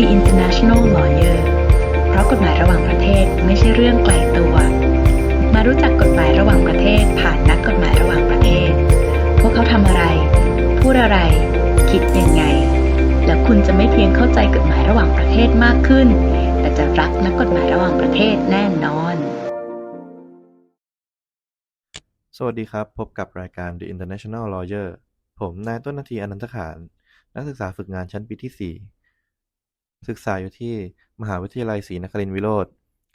The International Lawyer เพราะกฎหมายระหว่างประเทศไม่ใช่เรื่องไกลตัว มารู้จักกฎหมายระหว่างประเทศผ่านนักกฎหมายระหว่างประเทศ พวกเขาทำอะไร พูดอะไร คิดยังไง แล้วคุณจะไม่เพียงเข้าใจกฎหมายระหว่างประเทศมากขึ้น แต่จะรักนักกฎหมายระหว่างประเทศแน่นอน สวัสดีครับ พบกับรายการ The International Lawyer ผมนายต้นนาทีอนันตขาน นักศึกษาฝึกงานชั้นปีที่ 4 ศึกษาอยู่ที่ มหาวิทยาลัยศรีนครินทรวิโรธ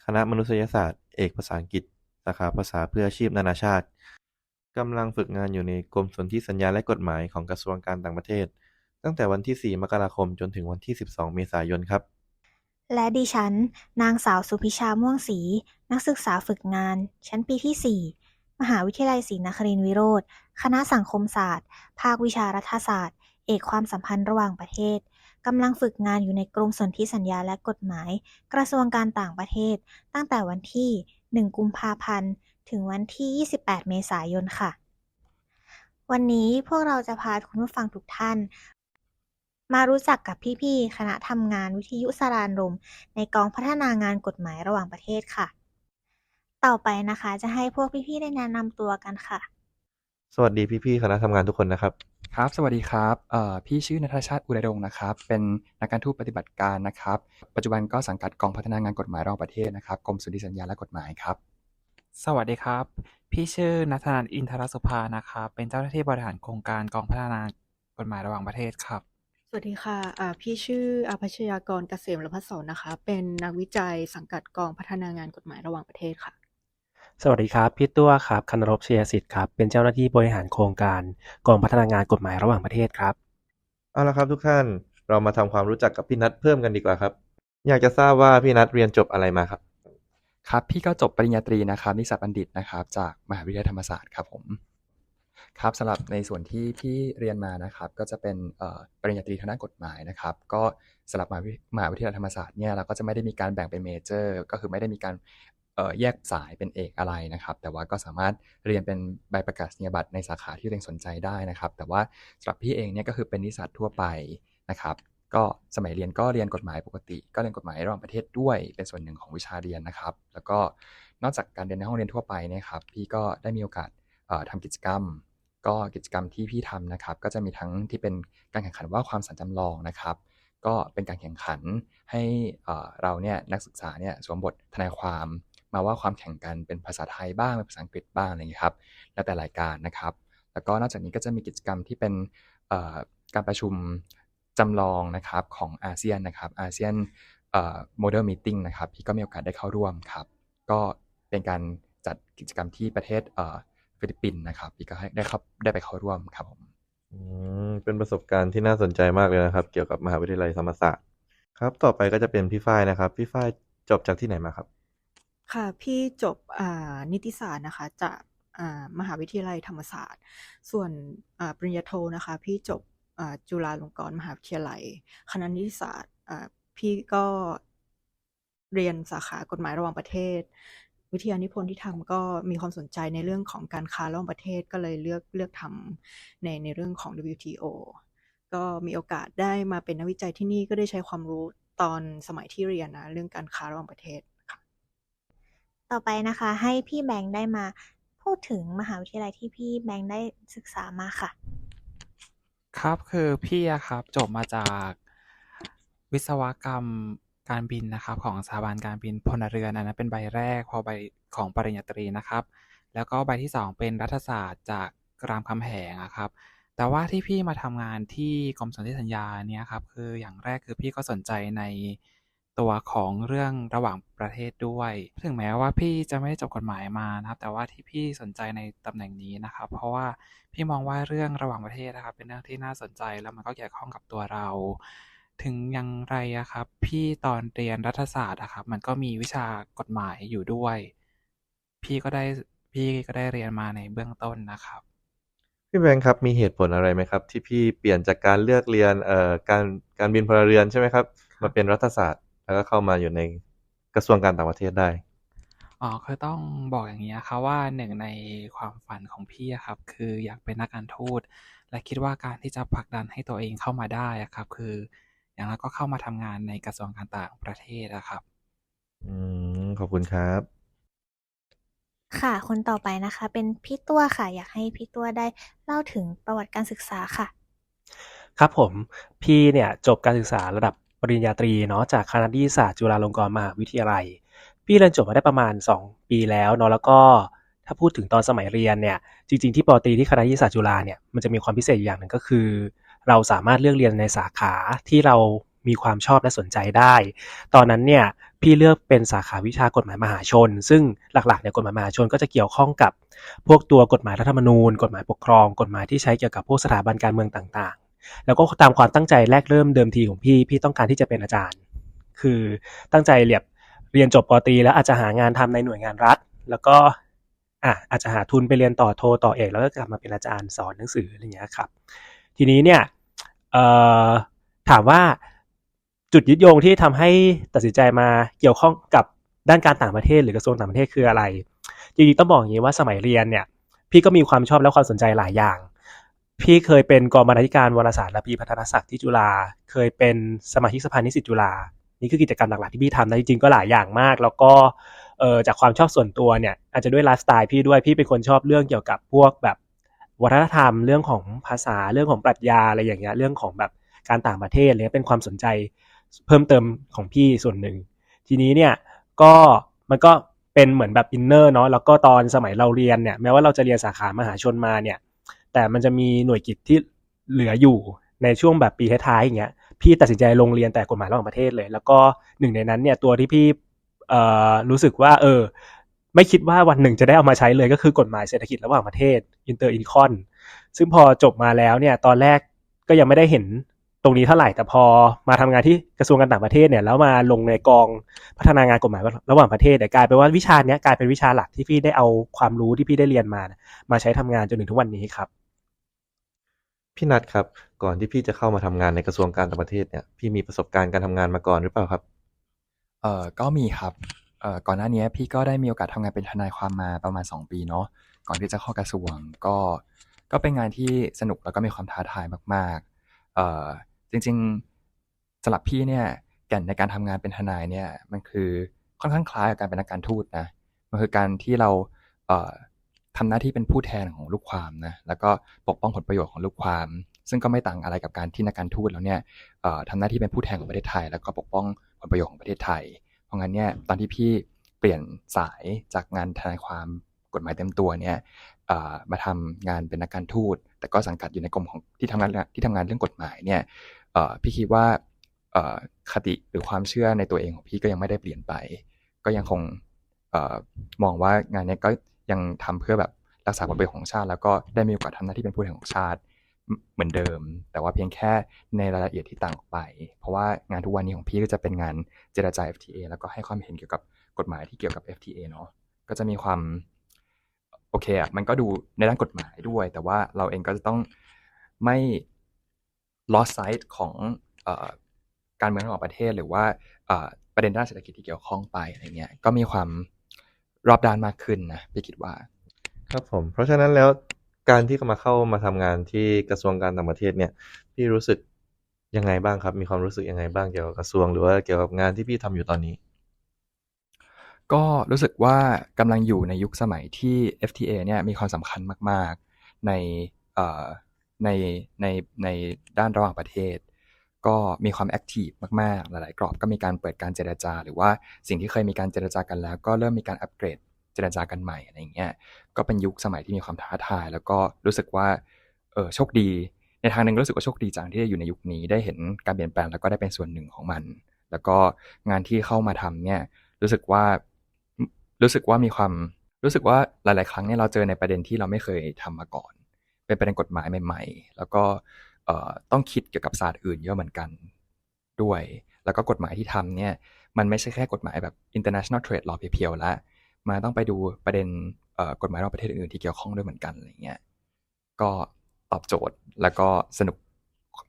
คณะมนุษยศาสตร์ เอกภาษาอังกฤษ สาขาภาษาเพื่ออาชีพนานาชาติ กำลังฝึกงานอยู่ในกรมสนธิสัญญาและกฎหมายของกระทรวงการต่างประเทศ ตั้งแต่วันที่ 4 มกราคม จนถึงวันที่ 12 เมษายนครับ และดิฉัน นางสาวสุพิชาม่วงศรี นักศึกษาฝึกงาน ชั้นปีที่ 4 มหาวิทยาลัยศรีนครินทรวิโรธ คณะสังคมศาสตร์ ภาควิชารัฐศาสตร์ เอกความสัมพันธ์ระหว่างประเทศ กำลังฝึกงานอยู่ในกรมสนธิสัญญาและกฎหมาย กระทรวงการต่างประเทศ ตั้งแต่วันที่ 1 กุมภาพันธ์ ถึงวันที่ 28 เมษายนค่ะ วันนี้พวกเราจะพาคุณผู้ฟังทุกท่าน มารู้จักกับพี่ๆ คณะทำงานวิทยุสารานรม ในกองพัฒนางานกฎหมายระหว่างประเทศค่ะ ต่อไปนะคะจะให้พวกพี่ๆ ได้แนะนำตัวกันค่ะ สวัสดีพี่ๆ คณะทำงานทุกคนนะครับ ครับ สวัสดีครับเอ่อพี่ชื่อนัทชาติอุไรดงค์นะครับ เป็นนักการทูตปฏิบัติการนะครับ ปัจจุบันก็สังกัดกองพัฒนางานกฎหมายระหว่างประเทศนะครับกรมสุนทรีสัญญาและกฎหมายครับ สวัสดีครับ พี่ชื่อนัทนันท์อินทรสุภานะครับ เป็นเจ้าหน้าที่บริหารโครงการกองพัฒนากฎหมายระหว่างประเทศครับ สวัสดีค่ะอ่าพี่ชื่ออาภัชยากรเกษมรพัฒน์สอนนะคะ เป็นนักวิจัยสังกัดกองพัฒนางานกฎหมายระหว่างประเทศค่ะ สวัสดีครับ พี่ตัวครับคณรบเชียสิทธิ์ครับ เป็นเจ้าหน้าที่บริหารโครงการกองพัฒนางานกฎหมายระหว่างประเทศครับเอาละครับทุกท่านเรามาทำความรู้จักกับพี่นัทเพิ่มกันดีกว่าครับ อยากจะทราบว่าพี่นัทเรียนจบอะไรมาครับ ครับพี่ก็จบปริญญาตรีนะครับนิสสัตบัณฑิตนะครับ จากมหาวิทยาลัยธรรมศาสตร์ครับผมครับสำหรับในส่วนที่พี่เรียนมานะครับ ก็จะเป็นเอ่อปริญญาตรีทางด้านกฎหมายนะครับ ก็สำหรับมหาวิมหาวิทยาลัยธรรมศาสตร์เนี่ยเราก็จะไม่ได้มีการแบ่งเป็นเมเจอร์ ก็คือไม่ได้มีการเอ่อ แยกสายเป็นเอกอะไรนะครับ แต่ว่าก็สามารถเรียนเป็นใบประกาศนียบัตรในสาขาที่ตัวเองสนใจได้นะครับ แต่ว่าสำหรับพี่เองเนี่ยก็คือเป็นนิสสัตทั่วไปนะครับ ก็สมัยเรียนก็เรียนกฎหมายปกติ ก็เรียนกฎหมายระหว่างประเทศด้วย เป็นส่วนหนึ่งของวิชาเรียนนะครับ แล้วก็นอกจากการเรียนในห้องเรียนทั่วไปนี่ยครับ พี่ก็ได้มีโอกาสเอ่อทำกิจกรรม ก็กิจกรรมที่พี่ทำนะครับ ก็จะมีทั้งที่เป็นการแข่งขันว่าความสันจำลองนะครับก็เป็นการแข่งขันให้เราเนี่ยนักศึกษาเนี่ยสวมบททนายความ มาว่าความแข่งกันเป็นภาษาไทยบ้างเป็นภาษาอังกฤษบ้างอะไรอย่างเงี้ครับแล้วแต่รายการนะครับ แล้วก็นอกจากนี้ก็จะมีกิจกรรมที่เป็นการประชุมจำลองนะครับของอาเซียนนะครับอาเซียนโมเดลมีติ้งนะครับพี่ก็มีโอกาสได้เข้าร่วมครับ ก็เป็นการจัดกิจกรรมที่ประเทศฟิลิปปินส์นะครับพี่ก็ได้เข้าได้ไปเข้าร่วมครับผมเป็นประสบการณ์ที่น่าสนใจมากเลยนะครับ เกี่ยวกับมหาวิทยาลัยธรรมศาสตร์ครับ ต่อไปก็จะเป็นพี่ฝ้ายนะครับ พี่ฝ้ายจบจากที่ไหนมาครับ ค่ะ พี่จบนิติศาสตร์นะคะจากมหาวิทยาลัยธรรมศาสตร์ ส่วนปริญญาโทนะคะ พี่จบจุฬาลงกรณ์มหาวิทยาลัย คณะนิติศาสตร์พี่ก็เรียนสาขากฎหมายระหว่างประเทศ วิทยานิพนธ์ที่ทำก็มีความสนใจในเรื่องของการค้าระหว่างประเทศก็เลยเลือกเลือกทำในในเรื่องของ WTO ก็มีโอกาสได้มาเป็นนักวิจัยที่นี่ก็ได้ใช้ความรู้ตอนสมัยที่เรียนนะเรื่องการค้าระหว่างประเทศ ต่อไปนะคะ ให้พี่แบงค์ได้มาพูดถึงมหาวิทยาลัยที่พี่แบงค์ได้ศึกษามาค่ะ ครับคือพี่อะครับจบมาจากวิศวกรรมการบินนะครับ ของสถาบันการบินพลเรือนอันนั้นเป็นใบแรกพอใบของปริญญาตรีนะครับ แล้วก็ใบที่สองเป็นรัฐศาสตร์จากรามคำแหงอะครับ แต่ว่าที่พี่มาทำงานที่กรมสนธิสัญญาเนี่ยครับคืออย่างแรกคือพี่ก็สนใจใน ตัวของเรื่องระหว่างประเทศด้วย ถึงแม้ว่าพี่จะไม่ได้จบกฎหมายมานะครับ แต่ว่าที่พี่สนใจในตำแหน่งนี้นะครับ เพราะว่าพี่มองว่าเรื่องระหว่างประเทศนะครับ เป็นเรื่องที่น่าสนใจแล้วมันก็เกี่ยวข้องกับตัวเรา ถึงอย่างไรอะครับ พี่ตอนเรียนรัฐศาสตร์อะครับ มันก็มีวิชากฎหมายอยู่ด้วย พี่ก็ได้พี่ก็ได้เรียนมาในเบื้องต้นนะครับพี่แบงค์ครับมีเหตุผลอะไรไหมครับ ที่พี่เปลี่ยนจากการเลือกเรียนเอ่อการการบินพลเรือนใช่ไหมครับ มาเป็นรัฐศาสตร์ แล้วก็เข้ามาอยู่ในกระทรวงการต่างประเทศได้อ๋อคือต้องบอกอย่างนี้ครับว่าหนึ่งในความฝันของพี่อะครับ คืออยากเป็นนักการทูตและคิดว่าการที่จะผลักดันให้ตัวเองเข้ามาได้อะครับ คือแล้วก็เข้ามาทำงานในกระทรวงการต่างประเทศอะครับ อืมขอบคุณครับ ค่ะคนต่อไปนะคะ เป็นพี่ตัวค่ะ อยากให้พี่ตัวได้เล่าถึงประวัติการศึกษาค่ะ ครับผมพี่เนี่ยจบการศึกษาระดับ ปริญญาตรีเนาะจากคณะนิติศาสตร์จุฬาลงกรณ์มหาวิทยาลัย พี่เรียนจบมาได้ประมาณ 2 ปีแล้วเนาะแล้วก็ถ้าพูดถึงตอนสมัยเรียนเนี่ยจริง ๆที่ปอตีที่คณะนิติศาสตร์จุฬาเนี่ยมันจะมีความพิเศษอยู่อย่างหนึ่งก็คือ เราสามารถเลือกเรียนในสาขาที่เรามีความชอบและสนใจได้ ตอนนั้นเนี่ยพี่เลือกเป็นสาขาวิชากฎหมายมหาชน ซึ่งหลักๆเนี่ยกฎหมายมหาชนก็จะเกี่ยวข้องกับ พวกตัวกฎหมายรัฐธรรมนูญ กฎหมายปกครอง กฎหมายที่ใช้เกี่ยวกับพวกสถาบันการเมืองต่าง แล้วก็ตามความตั้งใจแรกเริ่มเดิมทีของพี่ พี่ต้องการที่จะเป็นอาจารย์ คือตั้งใจเรียบเรียนจบปตรีแล้วอาจจะหางานทำในหน่วยงานรัฐ แล้วก็อะอาจจะหาทุนไปเรียนต่อโทต่อเอก แล้วก็กลับมาเป็นอาจารย์สอนหนังสืออะไรอย่างเงี้ยครับ ทีนี้เนี่ยถามว่าจุดยึดโยงที่ทำให้ตัดสินใจมาเกี่ยวข้องกับด้านการต่างประเทศหรือกระทรวงต่างประเทศคืออะไรจริงๆต้องบอกอย่างนี้ว่าสมัยเรียนเนี่ย พี่ก็มีความชอบและความสนใจหลายอย่าง พี่เคยเป็นกองบรรณาธิการวารสารและปีพัฒนศักดิ์ที่จุฬาเคยเป็นสมาชิกสภานิสิตจุฬานี่คือกิจกรรมหลักๆที่พี่ทำนะจริงๆก็หลายอย่างมาก แล้วก็เออจากความชอบส่วนตัวเนี่ยอาจจะด้วยไลฟ์สไตล์พี่ด้วยพี่เป็นคนชอบเรื่องเกี่ยวกับพวกแบบวัฒนธรรมเรื่องของภาษาเรื่องของปรัชญาอะไรอย่างเงี้ยเรื่องของแบบการต่างประเทศอะไรเงี้ยเป็นความสนใจเพิ่มเติมของพี่ส่วนหนึ่ง ทีนี้เนี่ยก็มันก็เป็นเหมือนแบบอินเนอร์เนาะแล้วก็ตอนสมัยเราเรียนเนี่ยแม้ว่าเราจะเรียนสาขามหาชนมาเนี่ย แต่มันจะมีหน่วยกิจที่เหลืออยู่ในช่วงแบบปีท้ายๆอย่างเงี้ยพี่ตัดสินใจลงเรียนแต่กฎหมายระหว่างประเทศเลย แล้วก็หนึ่งในนั้นเนี่ยตัวที่พี่เอ่อรู้สึกว่า เออ ไม่คิดว่าวันหนึ่งจะได้เอามาใช้เลยก็คือกฎหมายเศรษฐกิจระหว่างประเทศ inter incon ซึ่งพอจบมาแล้วเนี่ย ตอนแรกก็ยังไม่ได้เห็นตรงนี้เท่าไหร่แต่พอมาทำงานที่กระทรวงการต่างประเทศเนี่ยแล้วมาลงในกองพัฒนางานกฎหมายระหว่างประเทศเนี่ยกลายเป็นว่าวิชาเนี้ยกลายเป็นวิชาหลักที่พี่ได้เอาความรู้ที่พี่ได้เรียนมา มาใช้ทำงานจนถึงทุกวันนี้ครับ พี่นัทครับ ก่อนที่พี่จะเข้ามาทำงานในกระทรวงการต่างประเทศเนี่ย พี่มีประสบการณ์การทำงานมาก่อนหรือเปล่าครับ เอ่อก็มีครับเอ่อก่อนหน้านี้พี่ก็ได้มีโอกาสทำงานเป็นทนายความมาประมาณ 2 ปีเนาะก่อนที่จะเข้ากระทรวงก็ก็เป็นงานที่สนุกแล้วก็มีความท้าทายมากๆเอ่อจริงๆสำหรับพี่เนี่ยแก่นในการทำงานเป็นทนายเนี่ยมันคือค่อนข้างคล้ายกับการเป็นนักการทูตนะมันคือการที่เราเอ่อ ทำหน้าที่เป็นผู้แทนของลูกความนะแล้วก็ปกป้องผลประโยชน์ของลูกความ ซึ่งก็ไม่ต่างอะไรกับการที่นักการทูตแล้วเนี่ยทำหน้าที่เป็นผู้แทนของประเทศไทย แล้วก็ปกป้องผลประโยชน์ของประเทศไทย เพราะงั้นเนี่ยตอนที่พี่เปลี่ยนสายจากงานทนายความกฎหมายเต็มตัวเนี่ยมาทำงานเป็นนักการทูต แต่ก็สังกัดอยู่ในกรมของที่ทำงานที่ทำงานเรื่องกฎหมายเนี่ยพี่คิดว่าคติหรือความเชื่อในตัวเองของพี่ก็ยังไม่ได้เปลี่ยนไป ก็ยังคงออมองว่างานเนี้ยก็ ยังทำเพื่อแบบรักษาผลประโยชน์ของชาติ แล้วก็ได้มีโอกาสทำหน้าที่เป็นผู้แทนของชาติเหมือนเดิม แต่ว่าเพียงแค่ในรายละเอียดที่ต่างออกไป เพราะว่างานทุกวันนี้ของพี่ก็จะเป็นงานเจรจา FTA แล้วก็ให้ความเห็นเกี่ยวกับกฎหมายที่เกี่ยวกับ FTA เนาะก็จะมีความโอเคอะมันก็ดูในด้านกฎหมายด้วย แต่ว่าเราเองก็จะต้องไม่ lost sight ของอการเมืองระหว่างประเทศ หรือว่าประเด็นด้านเศรษฐกิจที่เกี่ยวข้องไปอะไรเงี้ยก็มีความ รอบด้านมากขึ้นนะพี่คิดว่า ครับผม เพราะฉะนั้นแล้วการที่มาเข้ามาทำงานที่กระทรวงการต่างประเทศเนี่ย พี่รู้สึกยังไงบ้างครับ มีความรู้สึกยังไงบ้างเกี่ยวกับกระทรวงหรือว่าเกี่ยวกับงานที่พี่ทำอยู่ตอนนี้ ก็รู้สึกว่ากำลังอยู่ในยุคสมัยที่ FTA เนี่ยมีความสำคัญมาก ๆ ในเอ่อในในในด้านระหว่างประเทศ ก็มีความแอคทีฟมากๆ หลาย ๆ กรอบก็มีการเปิดการเจรจา หรือว่าสิ่งที่เคยมีการเจรจากันแล้ว ก็เริ่มมีการอัปเกรดเจรจากันใหม่อะไรอย่างเงี้ยก็เป็นยุคสมัยที่มีความท้าทาย แล้วก็รู้สึกว่าเออโชคดี ในทางหนึ่งรู้สึกว่าโชคดีจังที่ได้อยู่ในยุคนี้ได้เห็นการเปลี่ยนแปลงแล้วก็ได้เป็นส่วนหนึ่งของมัน แล้วก็งานที่เข้ามาทำเนี่ยรู้สึกว่ารู้สึกว่ามีความรู้สึกว่าหลาย ๆ ครั้งเนี่ยเราเจอในประเด็นที่เราไม่เคยทำมาก่อน เป็นประเด็นกฎหมายใหม่ ๆ แล้วก็ ต้องคิดเกี่ยวกับศาสตร์อื่นเยอะเหมือนกันด้วย แล้วก็กฎหมายที่ทำเนี่ยมันไม่ใช่แค่กฎหมายแบบ international trade law เพียวๆแล้วมาต้องไปดูประเด็นเอ่อกฎหมายระหว่างประเทศอื่นๆที่เกี่ยวข้องด้วยเหมือนกันอะไรเงี้ยก็ตอบโจทย์แล้วก็สนุก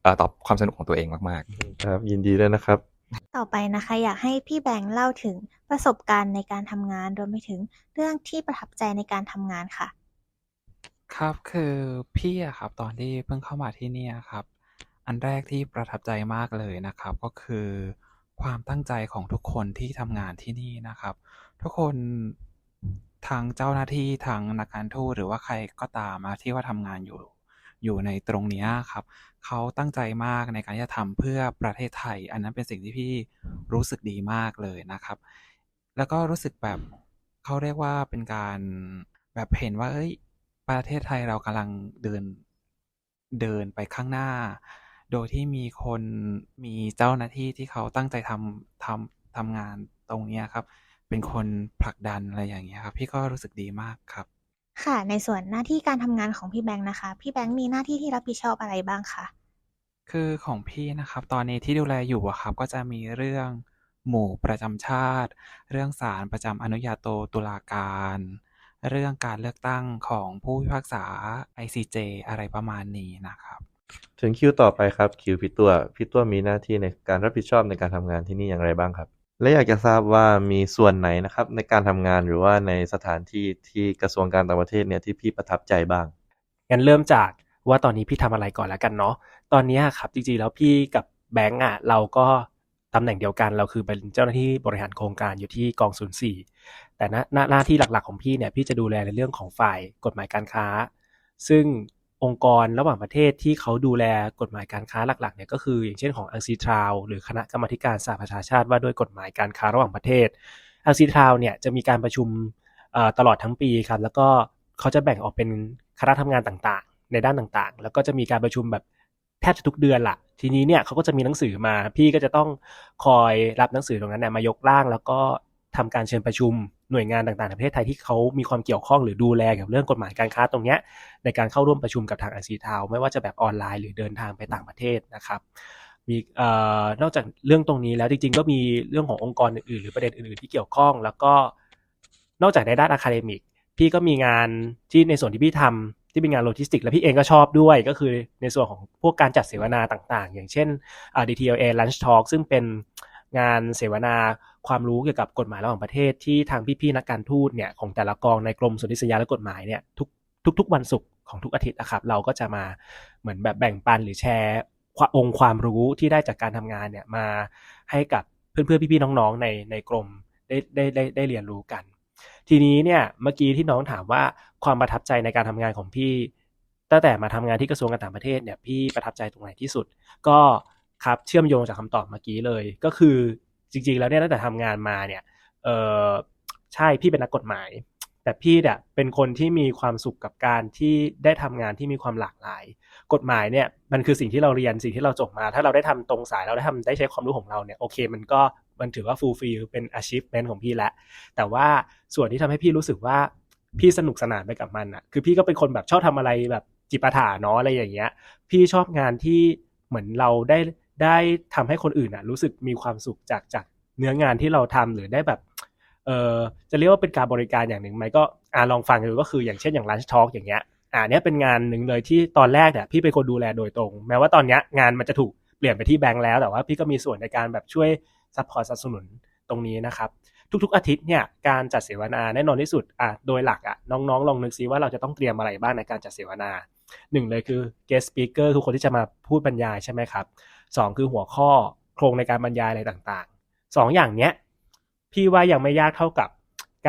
เอ่อตอบความสนุกของตัวเองมากๆ ครับ ยินดีด้วยนะครับ ต่อไปนะคะ อยากให้พี่แบงค์เล่าถึงประสบการณ์ในการทำงานรวมไปถึงเรื่องที่ประทับใจในการทำงานค่ะ ครับ คือพี่อะครับ ตอนที่เพิ่งเข้ามาที่เนี่ยครับ อันแรกที่ประทับใจมากเลยนะครับ ก็คือความตั้งใจของทุกคนที่ทำงานที่นี่นะครับ ทุกคนทั้งเจ้าหน้าที่ทั้งนักการทูตหรือว่าใครก็ตามอะที่ว่าทำงานอยู่ อยู่ในตรงเนี้ยครับ เขาตั้งใจมากในการที่จะทำเพื่อประเทศไทย อันนั้นเป็นสิ่งที่พี่รู้สึกดีมากเลยนะครับ แล้วก็รู้สึกแบบเขาเรียกว่าเป็นการแบบเห็นว่าเอ้ย ประเทศไทยเรากำลังเดิน เดินไปข้างหน้า โดยที่มีคนมีเจ้าหน้าที่ที่เขาตั้งใจทำทำทำงานตรงเนี้ยครับ เป็นคนผลักดันอะไรอย่างเงี้ยครับ พี่ก็รู้สึกดีมากครับ ค่ะ ในส่วนหน้าที่การทำงานของพี่แบงค์นะคะ พี่แบงค์มีหน้าที่ที่รับผิดชอบอะไรบ้างคะคือของพี่นะครับ ตอนนี้ที่ดูแลอยู่อะครับ ก็จะมีเรื่องหมู่ประจำชาติ เรื่องศาลประจำอนุญาโตตุลาการ เรื่องการเลือกตั้งของผู้พิพากษา ICJ อะไรประมาณนี้นะครับ ถึงคิวต่อไปครับคิวพี่ตัวพี่ตัวมีหน้าที่ในการรับผิดชอบในการทำงานที่นี่อย่างไรบ้างครับ และอยากจะทราบว่ามีส่วนไหนนะครับในการทำงานหรือว่าในสถานที่ที่กระทรวงการต่างประเทศเนี่ยที่พี่ประทับใจบ้างงั้นเริ่มจากว่าตอนนี้พี่ทำอะไรก่อนแล้วกันเนาะตอนเนี้ยครับจริงๆแล้วพี่กับแบงก์อะเราก็ ตำแหน่งเดียวกันเราคือเป็นเจ้าหน้าที่บริหารโครงการอยู่ที่กองศูนย์สี่แต่หน้าหน้าหน้าที่หลักๆของพี่เนี่ยพี่จะดูแลในเรื่องของฝ่ายกฎหมายการค้า ซึ่งองค์กรระหว่างประเทศที่เขาดูแลกฎหมายการค้าหลักๆเนี่ยก็คือ อย่างเช่นของอังซีทราวหรือคณะกรรมการสหประชาชาติว่าด้วยกฎหมายการค้าระหว่างประเทศอังซีทราวเนี่ยจะมีการประชุมตลอดทั้งปีครับแล้วก็เขาจะแบ่งออกเป็นคณะทำงานต่างๆ ในด้านต่างๆ แล้วก็จะมีการประชุมแบบ แทบจะทุกเดือนละทีนี้เนี่ยเขาก็จะมีหนังสือมา พี่ก็จะต้องคอยรับหนังสือตรงนั้นเนี่ยมายกร่าง แล้วก็ทำการเชิญประชุมหน่วยงานต่างๆในประเทศไทยที่เขามีความเกี่ยวข้องหรือดูแลเกี่ยวกับเรื่องกฎหมายการค้าตรงเนี้ยในการเข้าร่วมประชุมกับทางอาซีทาวไม่ว่าจะแบบออนไลน์หรือเดินทางไปต่างประเทศนะครับมีเอ่อนอกจากเรื่องตรงนี้แล้วจริงๆ ก็มีเรื่องขององค์กรอื่นๆ หรือประเด็นอื่นๆที่เกี่ยวข้อง แล้วก็นอกจากในด้านอะคาเดมิกพี่ก็มีงานที่ในส่วนที่พี่ทำ ที่เป็นงานโลจิสติกส์และพี่เองก็ชอบด้วย ก็คือในส่วนของพวกการจัดเสวนาต่างๆ อย่างเช่น DTLA Lunch Talk ซึ่งเป็นงานเสวนาความรู้เกี่ยวกับกฎหมายระหว่างประเทศที่ทางพี่ๆนักการทูตเนี่ยของแต่ละกองในกรมสนธิสัญญาและกฎหมายเนี่ยทุกทุกๆวันศุกร์ของทุกอาทิตย์นะครับเราก็จะมาเหมือนแบบแบ่งปันหรือแชร์องค์ความรู้ที่ได้จากการทำงานเนี่ยมาให้กับเพื่อนๆพี่ๆน้องๆในในกรมได้ได้ได้ได้เรียนรู้กัน ทีนี้เนี่ยเมื่อกี้ที่น้องถามว่าความประทับใจในการทำงานของพี่ ตั้งแต่มาทำงานที่กระทรวงการต่างประเทศเนี่ยพี่ประทับใจตรงไหนที่สุด ก็ครับเชื่อมโยงจากคำตอบเมื่อกี้เลย ก็คือจริง ๆ แล้วเนี่ยตั้งแต่ทำงานมาเนี่ยเออใช่พี่เป็นนักกฎหมาย แต่พี่เนี่ยเป็นคนที่มีความสุขกับการที่ได้ทำงานที่มีความหลากหลาย กฎหมายเนี่ยมันคือสิ่งที่เราเรียนสิ่งที่เราจบมา ถ้าเราได้ทำตรงสายเราได้ทำได้ใช้ความรู้ของเราเนี่ยโอเค มันก็ มันถือว่า fulfill เป็น achievement ของพี่แล้วแต่ว่าส่วนที่ทำให้พี่รู้สึกว่าพี่สนุกสนานไปกับมันอะคือพี่ก็เป็นคนแบบชอบทำอะไรแบบจิปาถะเนาะอะไรอย่างเงี้ย พี่ชอบงานที่เหมือนเราได้ได้ทำให้คนอื่นอะรู้สึกมีความสุขจากจากเนื้องานที่เราทำหรือได้แบบเออจะเรียกว่าเป็นการบริการอย่างหนึ่งไหมก็อ่าลองฟังดูก็คืออย่างเช่นอย่าง lunch talk อย่างเงี้ยอ่าเนี้ยเป็นงานหนึ่งเลยที่ตอนแรกเนี่ยพี่เป็นคนดูแลโดยตรง แม้ว่าตอนเนี้ยงานมันจะถูกเปลี่ยนไปที่แบงค์แล้วแต่ว่าพี่ก็มีส่วนในการแบบช่วย ซัพพอร์ตสนับสนุนตรงนี้นะครับ ทุกๆอาทิตย์เนี่ยการจัดเสวนาแน่นอนที่สุดอะโดยหลักอะน้องๆ ลองนึกซิว่าเราจะต้องเตรียมอะไรบ้างในการจัดเสวนาหนึ่งเลยคือ guest speaker คือคนที่จะมาพูดบรรยายใช่ไหมครับสองคือหัวข้อโครงในการบรรยายอะไรต่างๆสองอย่างเนี้ยพี่ว่ายังไม่ยากเท่ากับ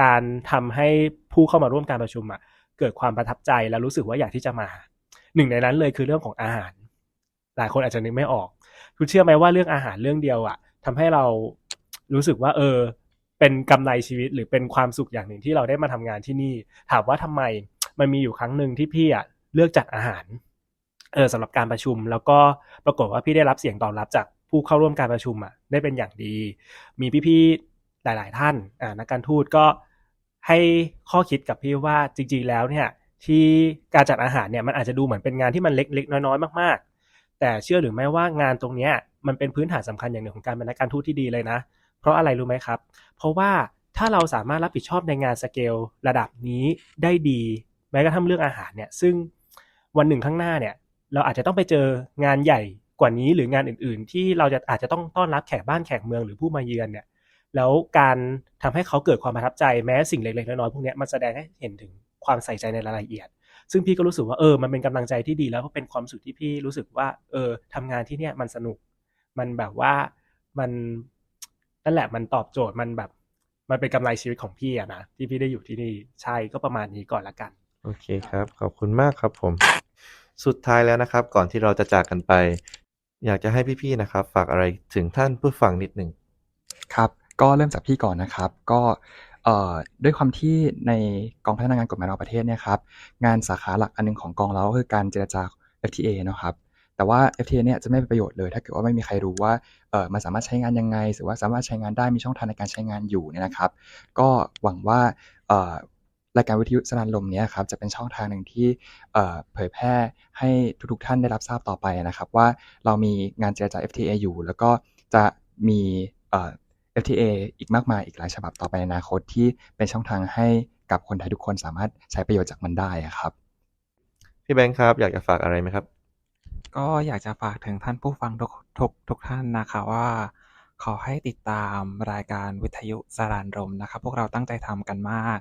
การทำให้ผู้เข้ามาร่วมการประชุมอะเกิดความประทับใจและรู้สึกว่าอยากที่จะมา หนึ่งในนั้นเลยคือเรื่องของอาหาร หลายคนอาจจะนึกไม่ออก คุณเชื่อไหมว่าเรื่องอาหารเรื่องเดียวอะ ทำให้เรารู้สึกว่า เออ เป็นกำไรชีวิตหรือเป็นความสุขอย่างหนึ่งที่เราได้มาทำงานที่นี่ ถามว่าทำไมมันมีอยู่ครั้งหนึ่งที่พี่อะเลือกจัดอาหารเออสำหรับการประชุม แล้วก็ปรากฏว่าพี่ได้รับเสียงตอบรับจากผู้เข้าร่วมการประชุมอะได้เป็นอย่างดี มีพี่ๆหลาย ๆ ท่านอ่านักการทูตก็ให้ข้อคิดกับพี่ว่าจริง ๆ แล้วเนี่ยที่การจัดอาหารเนี่ยมันอาจจะดูเหมือนเป็นงานที่มันเล็กๆน้อยๆมาก ๆ แต่เชื่อหรือไม่ว่างานตรงเนี้ย มันเป็นพื้นฐานสำคัญอย่างหนึ่งของการเป็นนักการทูตที่ดีเลยนะ เพราะอะไรรู้ไหมครับ เพราะว่าถ้าเราสามารถรับผิดชอบในงานสเกลระดับนี้ได้ดี แม้กระทั่งเรื่องอาหารเนี่ย ซึ่งวันหนึ่งข้างหน้าเนี่ย เราอาจจะต้องไปเจองานใหญ่กว่านี้หรืองานอื่น ๆ ที่เราจะอาจจะต้องต้อนรับแขกบ้านแขกเมืองหรือผู้มาเยือนเนี่ย แล้วการทำให้เขาเกิดความประทับใจแม้สิ่งเล็กๆน้อยๆพวกนี้มันแสดงให้เห็นถึงความใส่ใจในรายละเอียด ซึ่งพี่ก็รู้สึกว่าเออมันเป็นกำลังใจที่ดีแล้วเพราะเป็นความสึกที่พี่รู้สึกว่าเออทำงานที่เนี่ยมันสนุก มันแบบว่ามันนั่นแหละมันตอบโจทย์มันแบบ มันเป็นกำไรชีวิตของพี่อะนะที่พี่ได้อยู่ที่นี่ใช่ก็ประมาณนี้ก่อนละกัน โอเคครับ ขอบคุณมากครับผม สุดท้ายแล้วนะครับ ก่อนที่เราจะจากกันไป อยากจะให้พี่ๆนะครับ ฝากอะไรถึงท่านผู้ฟังนิดหนึ่งครับ ก็เริ่มจากพี่ก่อนนะครับ ก็เอ่อด้วยความที่ในกองพัฒนางานกฎหมายระหว่างประเทศเนี่ยครับ งานสาขาหลักอันหนึงของกองเราก็คือการเจรจา FTA เนอะครับ แต่ว่า FTA เนี่ยจะไม่เป็นประโยชน์เลย ถ้าเกิดว่าไม่มีใครรู้ว่าเออมันสามารถใช้งานยังไง หรือว่าสามารถใช้งานได้มีช่องทางในการใช้งานอยู่เนี่ยนะครับ ก็หวังว่าเออรายการวิทยุสนานลมเนี้ยครับจะเป็นช่องทางหนึ่งที่เผยแพร่ให้ทุกๆท่านได้รับทราบต่อไปนะครับ ว่าเรามีงานเจรจา FTA อยู่ แล้วก็จะมี FTA อีกมากมายอีกหลายฉบับต่อไปในอนาคตที่เป็นช่องทางให้กับคนไทยทุกคนสามารถใช้ประโยชน์จากมันได้อะครับ พี่แบงค์ครับ อยากจะฝากอะไรไหมครับ ก็อยากจะฝากถึงท่านผู้ฟังทุกทุกทุกท่านนะคะว่า ขอให้ติดตามรายการวิทยุสารานรมนะครับพวกเราตั้งใจทำกันมาก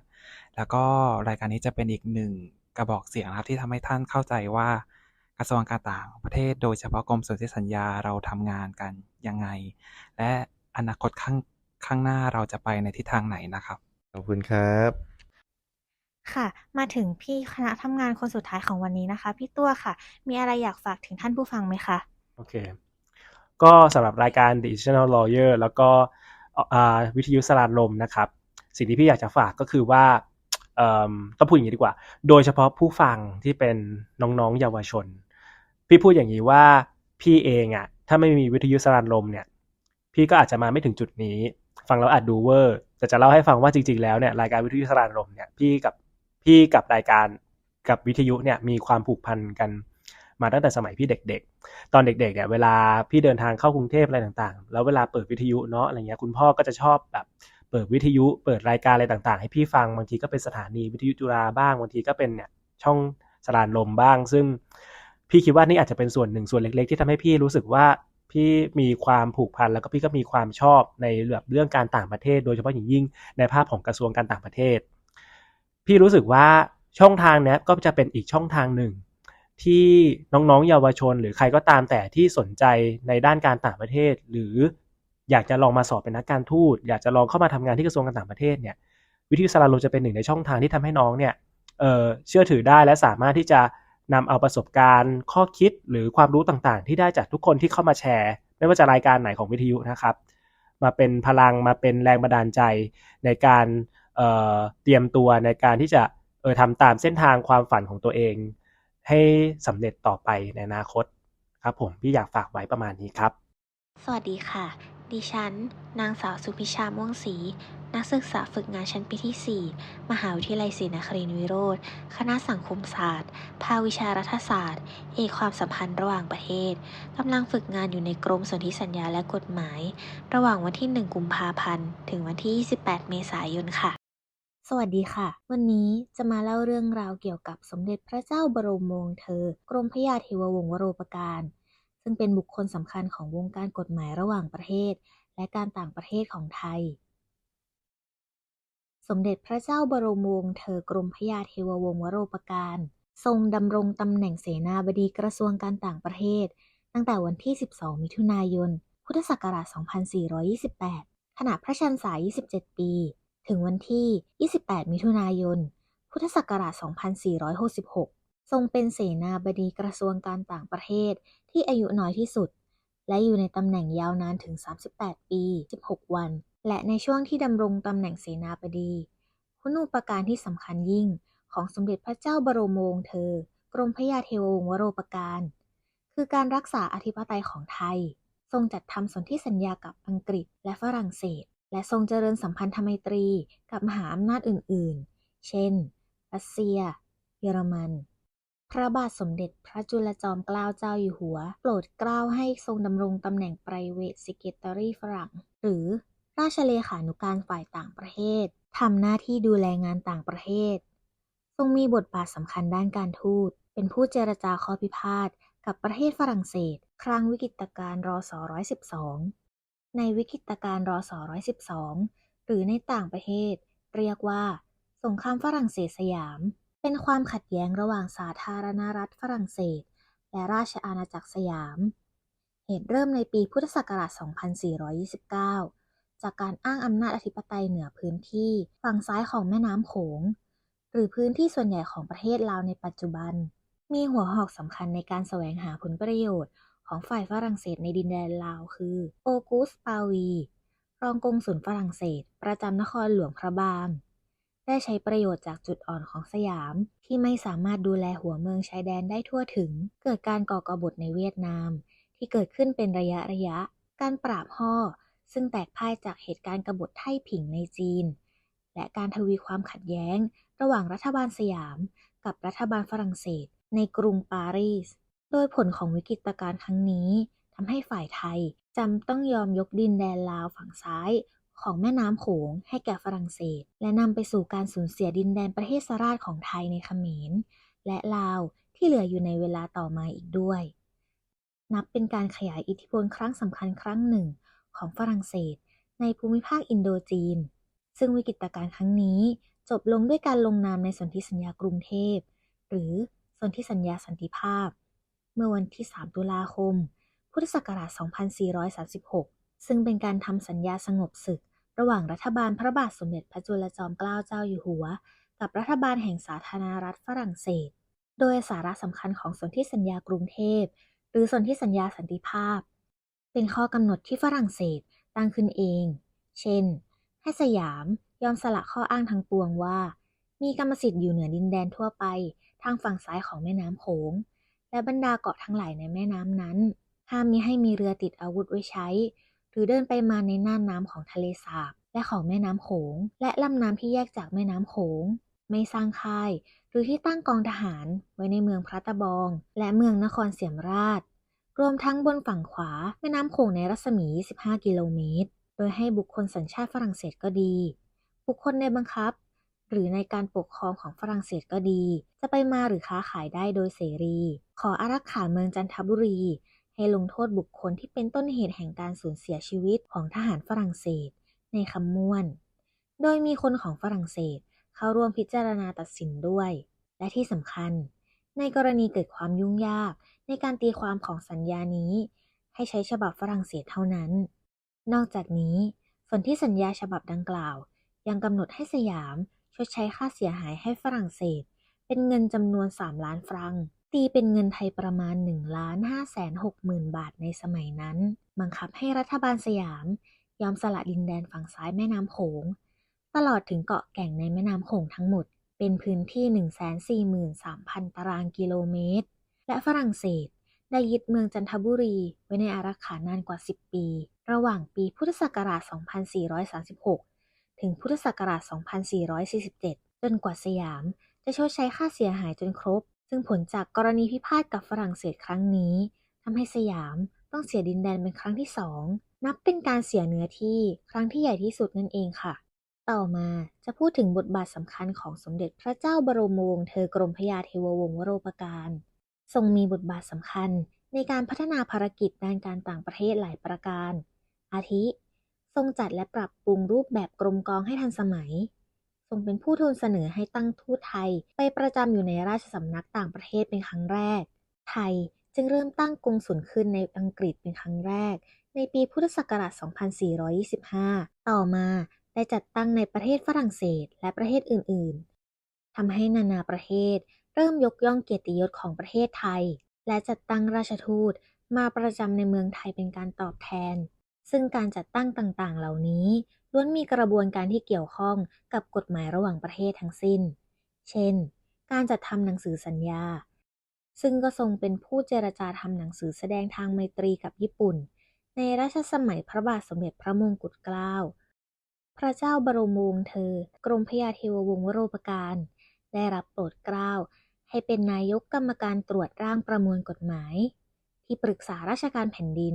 แล้วก็รายการนี้จะเป็นอีกหนึ่งกระบอกเสียงนะครับที่ทำให้ท่านเข้าใจว่ากระทรวงการต่างประเทศ โดยเฉพาะกรมสนธิสัญญาเราทำงานกันยังไง และอนาคตข้างข้างหน้าเราจะไปในทิศทางไหนนะครับ ขอบคุณครับ ค่ะ มาถึงพี่คณะทำงานคนสุดท้ายของวันนี้นะคะ พี่ตัวค่ะ มีอะไรอยากฝากถึงท่านผู้ฟังไหมคะ โอเค ก็สำหรับรายการ The Digital Lawyer แล้วก็วิทยุสลานลมนะครับ สิ่งที่พี่อยากจะฝากก็คือว่าต้องพูดอย่างนี้ดีกว่า โดยเฉพาะผู้ฟังที่เป็นน้องๆเยาวชน พี่พูดอย่างนี้ว่าพี่เองอะถ้าไม่มีวิทยุสลานลมเนี่ย พี่ก็อาจจะมาไม่ถึงจุดนี้ ฟังแล้วอาจดูเวอร์แต่จะเล่าให้ฟังว่าจริงๆแล้วเนี่ยรายการวิทยุสลานลมเนี่ยพี่กับ พี่กับรายการกับวิทยุเนี่ยมีความผูกพันกันมาตั้งแต่สมัยพี่เด็ก ๆ ตอนเด็กๆเนี่ยเวลาพี่เดินทางเข้ากรุงเทพอะไรต่างๆ แล้วเวลาเปิดวิทยุเนาะอะไรเงี้ยคุณพ่อก็จะชอบแบบเปิดวิทยุเปิดรายการอะไรต่างๆ ให้พี่ฟังบางทีก็เป็นสถานีวิทยุจุฬาบ้างบางทีก็เป็นเนี่ยช่องสลานลมบ้าง ซึ่งพี่คิดว่านี่อาจจะเป็นส่วนหนึ่งส่วนเล็ก ๆ ที่ทำให้พี่รู้สึกว่าพี่มีความผูกพันแล้วก็พี่ก็มีความชอบในเรื่องการต่างประเทศ โดยเฉพาะอย่างยิ่งในภาพของกระทรวงการต่างประเทศ พี่รู้สึกว่าช่องทางนี้ก็จะเป็นอีกช่องทางหนึ่ง ที่น้องๆ เยาวชน หรือใครก็ตามแต่ที่สนใจในด้านการต่างประเทศ หรืออยากจะลองมาสอบเป็นนักการทูต อยากจะลองเข้ามาทำงานที่กระทรวงการต่างประเทศเนี่ยวิทยุสารโลจะเป็นหนึ่งในช่องทางที่ทำให้น้องเนี่ยเเชื่อถือได้และสามารถที่จะนำเอาประสบการณ์ ข้อคิดหรือความรู้ต่างๆ ที่ได้จากทุกคนที่เข้ามาแชร์ ไม่ว่าจะรายการไหนของวิทยุนะครับ มาเป็นพลังมาเป็นแรงบันดาลใจในการ เเตรียมตัวในการที่จะเออทำตามเส้นทางความฝันของตัวเอง ให้สำเร็จต่อไปในอนาคตครับผมพี่อยากฝากไว้ประมาณนี้ครับ สวัสดีค่ะ ดิฉัน นางสาวสุพิชาม่วงศรีนักศึกษาฝึกงานชั้นปีที่ 4 มหาวิทยาลัยศรีนครินทรวิโรธ คณะสังคมศาสตร์ ภาควิชารัฐศาสตร์ เอกความสัมพันธ์ระหว่างประเทศ กำลังฝึกงานอยู่ในกรมสนธิสัญญาและกฎหมาย ระหว่างวันที่ 1 กุมภาพันธ์ ถึงวันที่ 28 เมษายนค่ะ สวัสดีค่ะ วันนี้จะมาเล่าเรื่องราวเกี่ยวกับสมเด็จพระเจ้าบรมวงศ์เธอ กรมพระยาเทววงศ์วโรปการ ซึ่งเป็นบุคคลสำคัญของวงการกฎหมายระหว่างประเทศ และการต่างประเทศของไทย สมเด็จพระเจ้าบรมวงศ์เธอกรมพระยาเทววงศ์วโรปการ ทรงดำรงตำแหน่งเสนาบดีกระทรวงการต่างประเทศ ตั้งแต่วันที่ 12 มิถุนายน พุทธศักราช 2428 ขณะพระชันษา 27 ปี ถึงวันที่ 28 มิถุนายน พุทธศักราช 2466 ทรงเป็นเสนาบดีกระทรวงการต่างประเทศที่อายุน้อยที่สุด และอยู่ในตำแหน่งยาวนานถึง 38 ปี 16 วัน และในช่วงที่ดำรงตำแหน่งเสนาบดีคุณูปการที่สำคัญยิ่งของสมเด็จพระเจ้าบรมวงศ์เธอ กรมพระยาเทววงศ์วโรปการ คือการรักษาอธิปไตยของไทย ทรงจัดทำสนธิสัญญากับอังกฤษและฝรั่งเศส และทรงเจริญสัมพันธไมตรีกับมหาอำนาจอื่น ๆ เช่น รัสเซีย เยอรมัน พระบาทสมเด็จพระจุลจอมเกล้าเจ้าอยู่หัว โปรดเกล้าให้ทรงดำรงตำแหน่ง private secretary ฝรั่ง หรือราชเลขานุการฝ่ายต่างประเทศ ทำหน้าที่ดูแลงานต่างประเทศ ทรงมีบทบาทสำคัญด้านการทูต เป็นผู้เจรจาข้อพิพาทกับประเทศฝรั่งเศส ครั้งวิกฤตการณ์รศ112 ในวิกฤตการณ์รศ112 หรือในต่างประเทศ เรียกว่า สงครามฝรั่งเศสสยาม เป็นความขัดแย้งระหว่างสาธารณรัฐฝรั่งเศส และราชอาณาจักรสยาม เหตุเริ่มในปีพุทธศักราช 2429 จากการอ้างอำนาจอธิปไตยเหนือพื้นที่ฝั่งซ้ายของแม่น้ำโขง หรือพื้นที่ส่วนใหญ่ของประเทศลาวในปัจจุบัน มีหัวหอกสำคัญในการแสวงหาผลประโยชน์ ของฝ่ายฝรั่งเศสในดินแดนลาวคือ โอกุสปาวี รองกงสุลฝรั่งเศส ประจำนครหลวงพระบาง ได้ใช้ประโยชน์จากจุดอ่อนของสยาม ที่ไม่สามารถดูแลหัวเมืองชายแดนได้ทั่วถึง เกิดการก่อกบฏในเวียดนาม ที่เกิดขึ้นเป็นระยะระยะ การปราบห่อซึ่งแตกพ่ายจากเหตุการณ์กบฏไท่ผิงในจีน และการทวีความขัดแย้ง ระหว่างรัฐบาลสยาม กับรัฐบาลฝรั่งเศส ในกรุงปารีส โดยผลของวิกฤตการณ์ครั้งนี้ทำให้ฝ่ายไทยจำต้องยอมยกดินแดนลาวฝั่งซ้ายของแม่น้ำโขงให้แก่ฝรั่งเศส และนำไปสู่การสูญเสียดินแดนประเทศสราชของไทยในเขมร และลาวที่เหลืออยู่ในเวลาต่อมาอีกด้วย นับเป็นการขยายอิทธิพลครั้งสำคัญครั้งหนึ่งของฝรั่งเศส ในภูมิภาคอินโดจีน ซึ่งวิกฤตการณ์ครั้งนี้จบลงด้วยการลงนามในสนธิสัญญากรุงเทพ หรือสนธิสัญญาสันติภาพ เมื่อวันที่ 3 ตุลาคม พุทธศักราช 2436 ซึ่งเป็นการทำสัญญาสงบศึก ระหว่างรัฐบาลพระบาทสมเด็จพระจุลจอมเกล้าเจ้าอยู่หัว กับรัฐบาลแห่งสาธารณรัฐฝรั่งเศส โดยสาระสำคัญของสนธิสัญญากรุงเทพ หรือสนธิสัญญาสันติภาพ เป็นข้อกำหนดที่ฝรั่งเศสตั้งขึ้นเอง เช่น ให้สยามยอมสละข้ออ้างทางปวงว่า มีกรรมสิทธิ์อยู่เหนือดินแดนทั่วไปทางฝั่งซ้ายของแม่น้ำโขง และบรรดาเกาะทั้งหลายในแม่น้ำนั้น ห้ามมิให้มีเรือติดอาวุธไว้ใช้ หรือเดินไปมาในน่านน้ำของทะเลสาบ และของแม่น้ำโขง และลำน้ำที่แยกจากแม่น้ำโขง ไม่สร้างค่าย หรือที่ตั้งกองทหารไว้ในเมืองพระตะบอง และเมืองนครเสียมราช รวมทั้งบนฝั่งขวาแม่น้ำโขงในรัศมี 25 กิโลเมตร โดยให้บุคคลสัญชาติฝรั่งเศสก็ดี บุคคลในบังคับ หรือในการปกครองของฝรั่งเศสก็ดี จะไปมาหรือค้าขายได้โดยเสรี ขออารักขาเมืองจันทบุรี ให้ลงโทษบุคคลที่เป็นต้นเหตุแห่งการสูญเสียชีวิตของทหารฝรั่งเศส ในคำม่วน โดยมีคนของฝรั่งเศสเข้าร่วมพิจารณาตัดสินด้วย และที่สำคัญ ในกรณีเกิดความยุ่งยาก ในการตีความของสัญญานี้ ให้ใช้ฉบับฝรั่งเศสเท่านั้น นอกจากนี้ส่วนที่สัญญาฉบับดังกล่าว ยังกำหนดให้สยาม ชดใช้ค่าเสียหายให้ฝรั่งเศส เป็นเงินจำนวน 3 ล้านฟรัง ตีเป็นเงินไทยประมาณ1ล้าน5แสน6หมื่นบาทในสมัยนั้น บังคับให้รัฐบาลสยาม ยอมสละดินแดนฝั่งซ้ายแม่น้ำโขง ตลอดถึงเกาะแก่งในแม่น้ำโขงทั้งหมด เป็นพื้นที่ 143,000 ตารางกิโลเมตร และฝรั่งเศสได้ยึดเมืองจันทบุรี ไว้ในอารักขานานกว่า 10 ปี ระหว่างปีพุทธศักราช 2436 ถึงพุทธศักราช 2447 จนกว่าสยาม จะชดใช้ค่าเสียหายจนครบ ซึ่งผลจากกรณีพิพาทกับฝรั่งเศสครั้งนี้ทำให้สยามต้องเสียดินแดนเป็นครั้งที่สองนับเป็นการเสียเนื้อที่ครั้งที่ใหญ่ที่สุดนั่นเองค่ะ ต่อมาจะพูดถึงบทบาทสำคัญของสมเด็จพระเจ้าบรมวงศ์เธอกรมพระยาเทววงศ์วโรปการทรงมีบทบาทสำคัญในการพัฒนาภารกิจด้านการต่างประเทศหลายประการ อาทิ ทรงจัดและปรับปรุงรูปแบบกรมกองให้ทันสมัย ทรงเป็นผู้ทูลเสนอให้ตั้งทูตไทย ไปประจำอยู่ในราชสำนักต่างประเทศเป็นครั้งแรก ไทยจึงเริ่มตั้งกงสุลขึ้นในอังกฤษเป็นครั้งแรก ในปีพุทธศักราช 2425 ต่อมาได้จัดตั้งในประเทศฝรั่งเศสและประเทศอื่น ๆ ทำให้นานาประเทศ เริ่มยกย่องเกียรติยศของประเทศไทย และจัดตั้งราชทูตมาประจำในเมืองไทยเป็นการตอบแทน ซึ่งการจัดตั้งต่างๆ เหล่านี้ล้วนมีกระบวนการที่เกี่ยวข้องกับกฎหมายระหว่างประเทศทั้งสิ้น เช่น การจัดทำหนังสือสัญญา ซึ่งก็ทรงเป็นผู้เจรจาทำหนังสือแสดงทางไมตรีกับญี่ปุ่น ในรัชสมัยพระบาทสมเด็จพระมงกุฎเกล้า พระเจ้าบรมวงศ์เธอ กรมพระยาเทววงศ์วโรปการ ได้รับโปรดเกล้า ให้เป็นนายกกรรมการตรวจร่างประมวลกฎหมาย ที่ปรึกษาราชการแผ่นดิน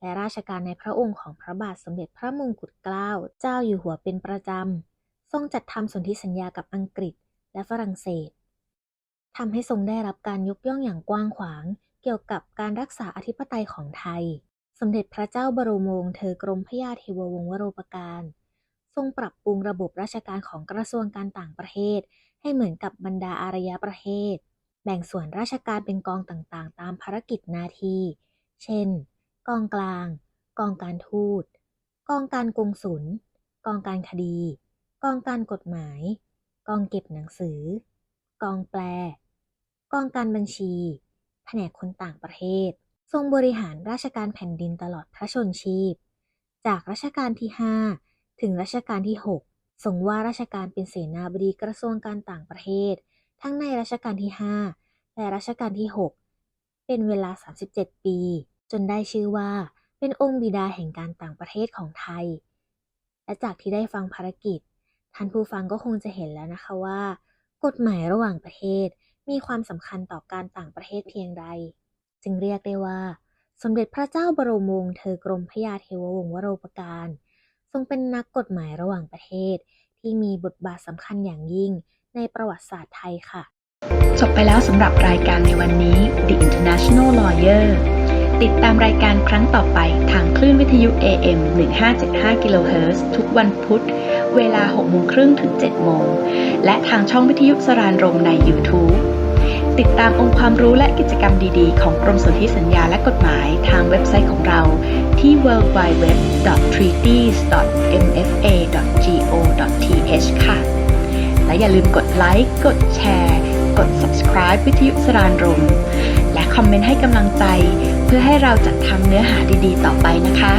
และราชการในพระองค์ของพระบาทสมเด็จพระมงกุฎเกล้าเจ้าอยู่หัวเป็นประจำ ทรงจัดทำสนธิสัญญากับอังกฤษและฝรั่งเศสทำให้ทรงได้รับการยกย่องอย่างกว้างขวาง เกี่ยวกับการรักษาอธิปไตยของไทย สมเด็จพระเจ้าบรมวงศ์เธอกรมพระยาเทววงศ์วโรปการ ทรงปรับปรุงระบบราชการของกระทรวงการต่างประเทศ ให้เหมือนกับบรรดาอารยประเทศ แบ่งส่วนราชการเป็นกองต่างๆ ตามภารกิจหน้าที่ เช่น กองกลาง กองการทูต กองการกงสุล กองการคดี กองการกฎหมาย กองเก็บหนังสือ กองแปล กองการบัญชี แผนกคนต่างประเทศ ทรงบริหารราชการแผ่นดินตลอดพระชนชีพ จากรัชกาลที่ 5 ถึงรัชกาลที่ 6 ทรงว่าราชการเป็นเสนาบดีกระทรวงการต่างประเทศ ทั้งในรัชกาลที่ 5 และรัชกาลที่ 6 เป็นเวลา 37 ปี จนได้ชื่อว่าเป็นองค์บิดาแห่งการต่างประเทศของไทย และจากที่ได้ฟังภารกิจ ท่านผู้ฟังก็คงจะเห็นแล้วนะคะว่า กฎหมายระหว่างประเทศมีความสำคัญต่อการต่างประเทศเพียงใด จึงเรียกได้ว่า สมเด็จพระเจ้าบรมวงศ์เธอกรมพระยาเทววงศ์วโรปการ ทรงเป็นนักกฎหมายระหว่างประเทศ ที่มีบทบาทสำคัญอย่างยิ่งในประวัติศาสตร์ไทยค่ะ จบไปแล้วสำหรับรายการในวันนี้ The International Lawyer ติดตามรายการครั้งต่อไปทางคลื่นวิทยุ AM 1575 kHz ทุกวันพุธ เวลา6โมงครึ่งถึง7โมง และทางช่องวิทยุสรานรมใน YouTube ติดตามองค์ความรู้และกิจกรรมดีๆ ของกรมสนธิสัญญาและกฎหมายทางเว็บไซต์ของเราที่ worldwide.treaties.mfa.go.th ค่ะ และอย่าลืมกดไลค์ กดแชร์ กด subscribe วิทยุสรานรม และคอมเมนต์ให้กำลังใจ เพื่อให้เราจัดทำเนื้อหาดีๆ ต่อไปนะคะ